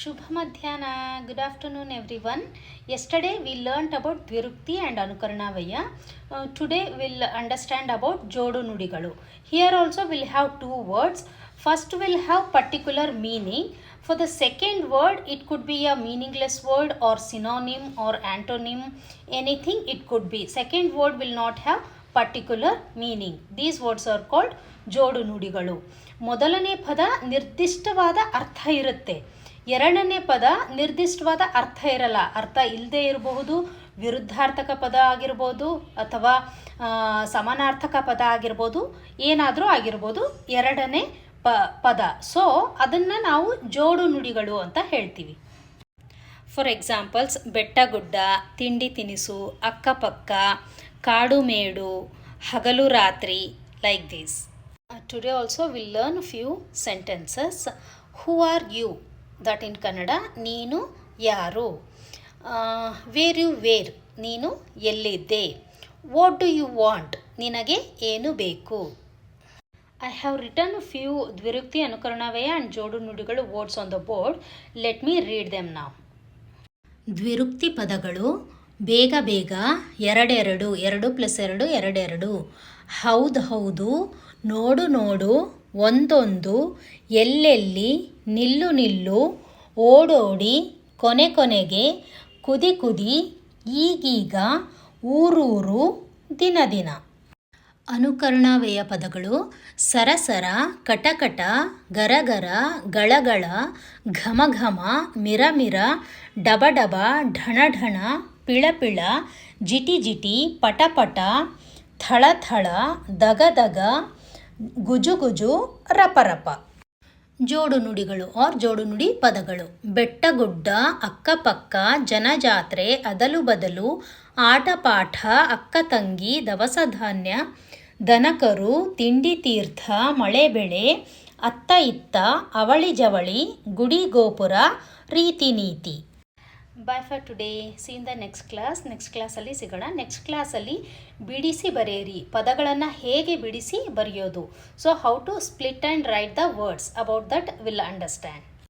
ಶುಭ ಮಧ್ಯಾಹ್ನ. Good afternoon everyone yesterday we learnt about ದ್ವಿರುಕ್ತಿ and ಅನುಕರಣಾವಯ್ಯ today will understand about ಜೋಡು ನುಡಿಗಳು here also will have two words first will have particular meaning for the second word it could be a meaningless word or synonym or antonym anything it could be second word will not have particular meaning these words are called ಜೋಡು ನುಡಿಗಳು ಮೊದಲನೇ ಪದ ನಿರ್ದಿಷ್ಟವಾದ ಅರ್ಥ ಇರುತ್ತೆ. ಎರಡನೇ ಪದ ನಿರ್ದಿಷ್ಟವಾದ ಅರ್ಥ ಇರಲ್ಲ. ಅರ್ಥ ಇಲ್ಲದೆ ಇರಬಹುದು, ವಿರುದ್ಧಾರ್ಥಕ ಪದ ಆಗಿರ್ಬೋದು ಅಥವಾ ಸಮಾನಾರ್ಥಕ ಪದ ಆಗಿರ್ಬೋದು ಏನಾದರೂ ಆಗಿರ್ಬೋದು ಎರಡನೇ ಪ, ಪದ. ಸೊ ಅದನ್ನು ನಾವು ಜೋಡು ನುಡಿಗಳು ಅಂತ ಹೇಳ್ತೀವಿ. ಫಾರ್ ಎಕ್ಸಾಂಪಲ್ಸ್ ಬೆಟ್ಟ ಗುಡ್ಡ ತಿಂಡಿ ತಿನಿಸು, ಅಕ್ಕಪಕ್ಕ, ಕಾಡು ಮೇಡು, ಹಗಲು ರಾತ್ರಿ like this today also will learn few sentences who are you that in Kannada, ನೀನು ಯಾರು? ವೇರ್ ಯು ವೇರ್, ನೀನು ಎಲ್ಲಿದ್ದೆ? ವಾಟ್ ಡು ಯು ವಾಂಟ್ ನಿನಗೆ ಏನು ಬೇಕು? ಐ ಹ್ಯಾವ್ ರಿಟರ್ನ್ ಫ್ಯೂ ದ್ವಿರುಕ್ತಿ ಅನುಕರಣವೇ ಆ್ಯಂಡ್ ಜೋಡು ನುಡಿಗಳು words on the board let me read them ನಾವು ದ್ವಿರುಕ್ತಿ ಪದಗಳು ಬೇಗ ಬೇಗ ಎರಡೆರಡು, ಎರಡು ಪ್ಲಸ್ ಎರಡು, ಎರಡೆರಡು. ಹೌದು ಹೌದು. ನೋಡು ನೋಡು. ಒಂದೊಂದು. ಎಲ್ಲೆಲ್ಲಿ ನಿಲ್ಲು ನಿಲ್ಲು. ಓಡೋಡಿ ಕೊನೆ ಕೊನೆಗೆ ಕುದಿ ಕುದಿ ಈಗೀಗ ಊರೂರು ದಿನ ದಿನ. ಅನುಕರಣಾವ್ಯಯ ಪದಗಳು ಸರಸರ, ಕಟಕಟ, ಗರಗರ, ಗಳಗಳ, ಘಮ ಘಮ, ಮಿರ ಮಿರ, ಡಬ ಡಬ, ಢಣ ಢಣ ಪಿಳ ಪಿಳ ಜಿಟಿ ಜಿಟಿ, ಪಟಪಟ ಪಟ ಥಳ ಥಳ ದಗ ದಗ, ಗುಜು ಗುಜು, ರಪ ರಪ. ಜೋಡು ನುಡಿಗಳು ಆರ್ ಜೋಡು ನುಡಿ ಪದಗಳು. ಬೆಟ್ಟಗುಡ್ಡ ಅಕ್ಕಪಕ್ಕ ಜನಜಾತ್ರೆ, ಅದಲು ಬದಲು, ಆಟ ಪಾಠ, ಅಕ್ಕ ತಂಗಿ, ದವಸ ಧಾನ್ಯ, ದನಕರು, ತಿಂಡಿ ತೀರ್ಥ, ಮಳೆ ಬೆಳೆ, ಅತ್ತ ಇತ್ತ, ಅವಳಿ ಜವಳಿ, ಗುಡಿ ಗೋಪುರ, ರೀತಿ ನೀತಿ. Bye for today see in the next class next ಕ್ಲಾಸಲ್ಲಿ ಸಿಗೋಣ. ನೆಕ್ಸ್ಟ್ ಕ್ಲಾಸಲ್ಲಿ ಬಿಡಿಸಿ ಬರೆಯಿರಿ. ಪದಗಳನ್ನು ಹೇಗೆ ಬಿಡಿಸಿ ಬರೆಯೋದು? So how to split and write the words about that will understand